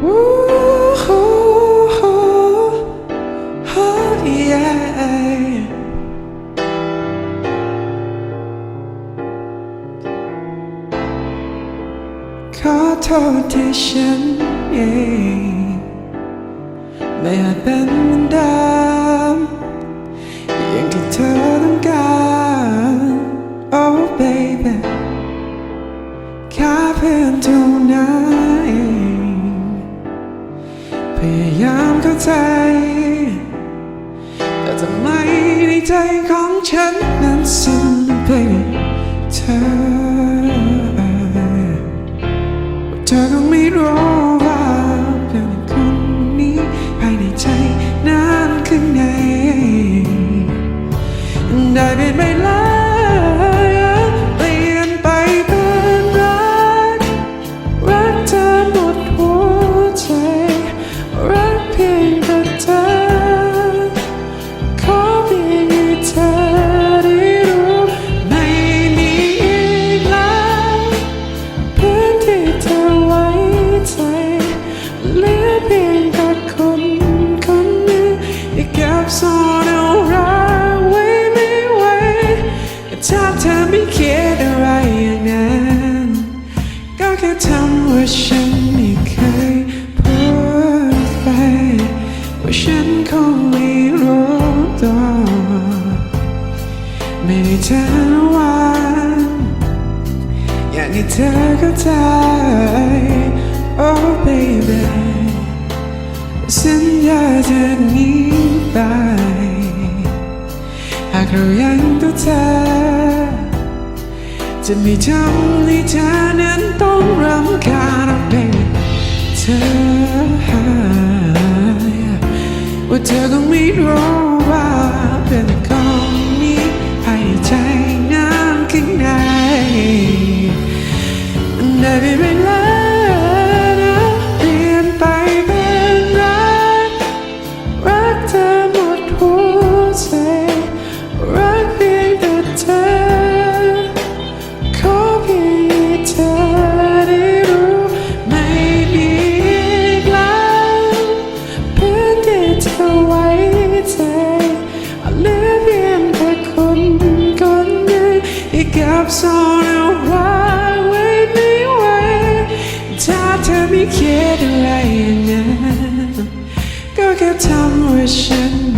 ขอโทษที่ฉันเองไม่อาจเป็นเหมือนเดิมอย่างที่เธอต้องการ Oh baby แค่เพื่อนเท่านั้นายามเข้าใจ แต่ทำไมในใจของฉันนั้นสิ้นไปเธอเธอก็ไม่รู้ ค่ทำว่าฉันไม่เคยพูดไป ว่าฉันคงไม่รู้ตัวไม่ได้เธอวันอยากให้เธอเข้าใจ Oh baby สัญญาจากนี้ไปหากเรายังตัวเธอ จะไม่ทำให้เธอ เธอหายว่ ที่เก็บซ่อนเอาไว้ไว้ไม่ไหวถ้าเธอไม่คิดอะไรอย่างนั้นก็แค่ทำว่าฉันไม่